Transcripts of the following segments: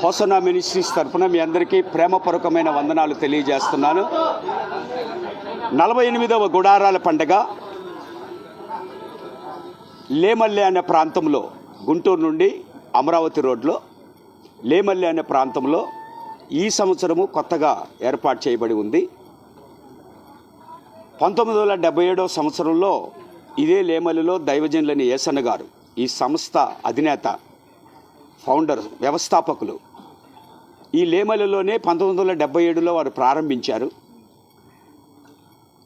Hosanna ministries తరఫున మీ అందరికీ ప్రేమపూర్వకమైన వందనాలు తెలియజేస్తున్నాను. నలభై ఎనిమిదవ గుడారాల పండగ లేమల్లె అనే ప్రాంతంలో గుంటూరు నుండి అమరావతి రోడ్లో లేమల్లె అనే ప్రాంతంలో ఈ సంవత్సరము కొత్తగా ఏర్పాటు చేయబడి ఉంది. పంతొమ్మిది వందల డెబ్బై ఏడవ సంవత్సరంలో ఇదే లేమల్లిలో దైవజనులని ఏసన్న గారు ఈ సంస్థ అధినేత ఫౌండర్ వ్యవస్థాపకులు ఈ లేమలలోనే పంతొమ్మిది వందల డెబ్బై ఏడులో వారు ప్రారంభించారు.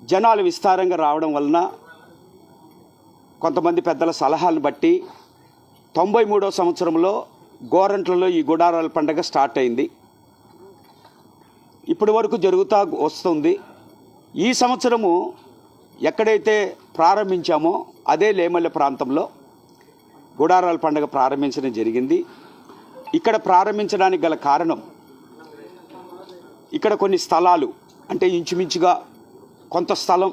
జనాలు విస్తారంగా రావడం వలన కొంతమంది పెద్దల సలహాలను బట్టి తొంభై మూడో సంవత్సరంలో గోరంట్లలో ఈ గుడారాల పండగ స్టార్ట్ అయింది. ఇప్పటి వరకు జరుగుతూ వస్తుంది. ఈ సంవత్సరము ఎక్కడైతే ప్రారంభించామో అదే లేమల్ల ప్రాంతంలో గుడారాల పండుగ ప్రారంభించడం జరిగింది. ఇక్కడ ప్రారంభించడానికి గల కారణం ఇక్కడ కొన్ని స్థలాలు అంటే ఇంచుమించుగా కొంత స్థలం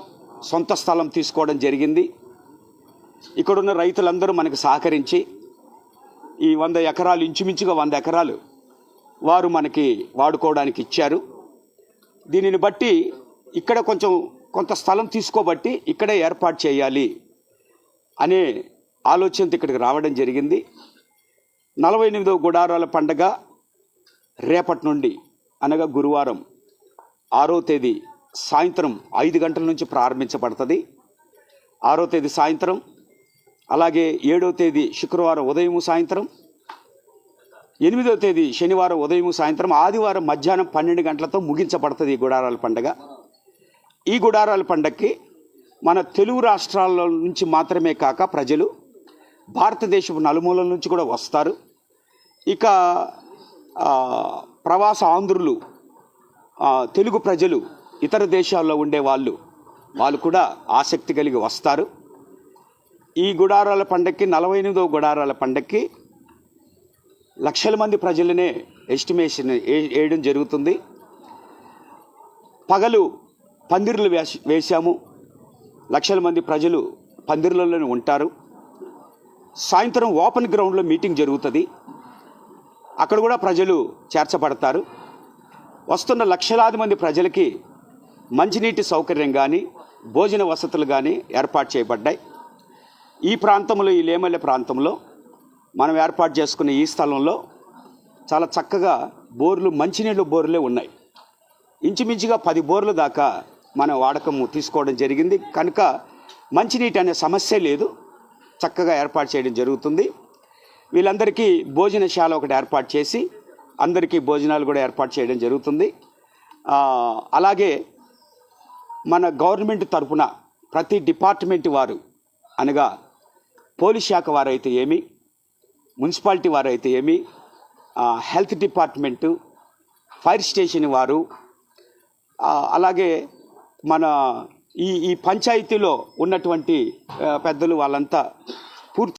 సొంత స్థలం తీసుకోవడం జరిగింది. ఇక్కడున్న రైతులందరూ మనకు సహకరించి ఈ వంద ఎకరాలు ఇంచుమించుగా వంద ఎకరాలు వారు మనకి వాడుకోవడానికి ఇచ్చారు. దీనిని బట్టి ఇక్కడ కొంచెం కొంత స్థలం తీసుకోబట్టి ఇక్కడే ఏర్పాటు చేయాలి అనే ఆలోచనతో ఇక్కడికి రావడం జరిగింది. నలభై ఎనిమిదవ గుడారాల పండగ రేపటి నుండి అనగా గురువారం ఆరో తేదీ సాయంత్రం ఐదు గంటల నుంచి ప్రారంభించబడుతుంది. ఆరో తేదీ సాయంత్రం అలాగే ఏడో తేదీ శుక్రవారం ఉదయం సాయంత్రం ఎనిమిదో తేదీ శనివారం ఉదయం సాయంత్రం ఆదివారం మధ్యాహ్నం పన్నెండు గంటలతో ముగించబడుతుంది ఈ గుడారాల పండగ. ఈ గుడారాల పండగకి మన తెలుగు రాష్ట్రాల నుంచి మాత్రమే కాక ప్రజలు భారతదేశపు నలుమూలల నుంచి కూడా వస్తారు. ఇక ప్రవాస ఆంధ్రులు తెలుగు ప్రజలు ఇతర దేశాల్లో ఉండే వాళ్ళు వాళ్ళు కూడా ఆసక్తి కలిగి వస్తారు. ఈ గుడారాల పండక్కి నలభై ఎనిమిదవ గుడారాల పండక్కి లక్షల మంది ప్రజలనే ఎస్టిమేషన్ ఏ- వేయడం జరుగుతుంది. పగలు పందిర్లు వేసి వేశాము. లక్షల మంది ప్రజలు పందిర్లలోనే ఉంటారు. సాయంత్రం ఓపెన్ గ్రౌండ్లో మీటింగ్ జరుగుతుంది. అక్కడ కూడా ప్రజలు చేర్చబడతారు. వస్తున్న లక్షలాది మంది ప్రజలకి మంచినీటి సౌకర్యం కానీ భోజన వసతులు కానీ ఏర్పాటు చేయబడ్డాయి. ఈ ప్రాంతంలో ఈ లేమల్లె ప్రాంతంలో మనం ఏర్పాటు చేసుకున్న ఈ స్థలంలో చాలా చక్కగా బోర్లు మంచినీళ్ళు బోర్లే ఉన్నాయి. ఇంచుమించుగా పది బోర్లు దాకా మనం వాడకము తీసుకోవడం జరిగింది. కనుక మంచినీటి అనే సమస్య లేదు. చక్కగా ఏర్పాటు చేయడం జరుగుతుంది. వీళ్ళందరికీ భోజనశాల ఒకటి ఏర్పాటు చేసి అందరికీ భోజనాలు కూడా ఏర్పాటు చేయడం జరుగుతుంది. అలాగే మన గవర్నమెంట్ తరపున ప్రతి డిపార్ట్మెంట్ వారు అనగా పోలీస్ శాఖ వారైతే ఏమి మున్సిపాలిటీ వారు అయితే ఏమి హెల్త్ డిపార్ట్మెంటు ఫైర్ స్టేషన్ వారు అలాగే మన ఈ ఈ పంచాయతీలో ఉన్నటువంటి పెద్దలు వాళ్ళంతా